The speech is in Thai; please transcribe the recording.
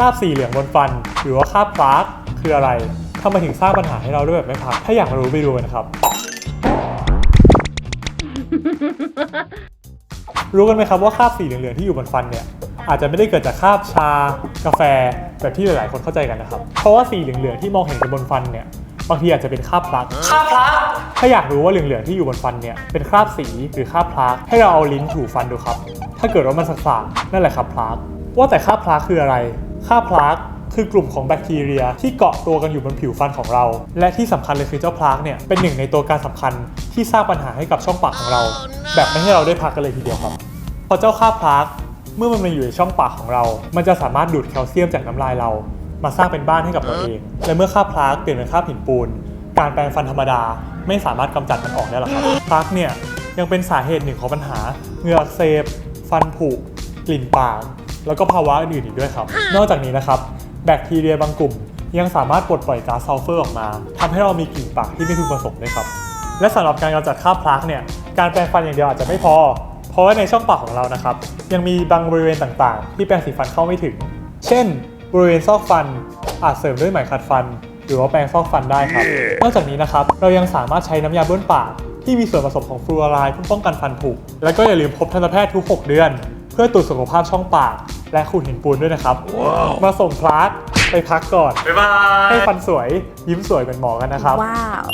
ราบสีเหลืองบนฟัน หรือว่าคราบพลาร์กคืออะไรทำไมถึงสร้างปัญหาให้เราด้วยแบบไม่พัก ถ้าอยากรู้ไปดูกันนะครับ รู้กันไหมครับว่าคราบสีเหลืองๆที่อยู่บนฟันเนี่ยอาจจะไม่ได้เกิดจากคราบชา กาแฟ แบบที่หลายๆ คนเข้าใจกันนะครับ เพราะว่าสีเหลืองๆที่มองเห็นกันบนฟันเนี่ยบางทีอาจจะเป็นคราบพลักคราบพลักถ้าอยากรู้ว่าเหลืองๆที่อยู่บนฟันเนี่ยเป็นคราบสีหรือคราบพลักให้เราเอาลิ้นถูฟันดูครับ ถ้าเกิดว่ามันสักๆนั่นแหละครับพลักว่าแต่คราบพลักคืออะไร คราบพลักคือกลุ่มของแบคทีเรียที่เกาะตัวกันอยู่บนผิวฟันของเรา และที่สำคัญเลยคือเจ้าพลักเนี่ยเป็นหนึ่งในตัวการสำคัญที่สร้างปัญหาให้กับช่องปากของเรา แบบไม่ให้เราได้พักกันเลยทีเดียวครับ พอเจ้าคราบพลาร์กเมื่อมันมาอยู่ในช่องปากของเรา มันจะสามารถดูดแคลเซียมจากน้ำลายเรา มาสร้างเป็นบ้านให้กับตัวเอง และเมื่อคราบพลาร์กเปลี่ยนเป็นคราบหินปูน การแปรงฟันธรรมดา ไม่สามารถกำจัดมันออกได้หรอกครับพลาร์กเนี่ยยังเป็นสาเหตุหนึ่งของปัญหาเหงือกอักเสบฟันผุกลิ่นปาก แล้วก็ภาวะอื่นๆอีกด้วยครับ นอกจากนี้นะครับแบคทีเรียบางกลุ่ม ยังสามารถปลดปล่อยก๊าซซัลเฟอร์ออกมาทำให้เรามีกลิ่นปากที่ไม่พึงประสงค์ด้วยครับ และสำหรับการกำจัดคราบพลาร์กเนี่ยการแปรงฟันอย่างเดียวอาจจะไม่พอ เพราะว่าในช่องปากของเรานะครับ ยังมีบางบริเวณต่างๆ ที่แปรงสีฟันเข้าไม่ถึง เช่น บริเวณซอกฟัน อาจเสริมด้วยไหมขัดฟัน หรือว่าแปรงซอกฟันได้ครับ นอกจากนี้นะครับเรายังสามารถใช้น้ำยาบ้วนปากที่มีส่วนผสมของฟลูออไรด์เพื่อป้องกันฟันผุ และก็อย่าลืมพบทันตแพทย์ทุก 6 เดือน เพื่อตรวจสุขภาพช่องปาก และขูดหินปูนด้วยนะครับ มาส่งพลาร์กไปพักก่อน บ๊ายบาย ให้ฟันสวยยิ้มสวยเป็นหมอกันนะครับ ว้าว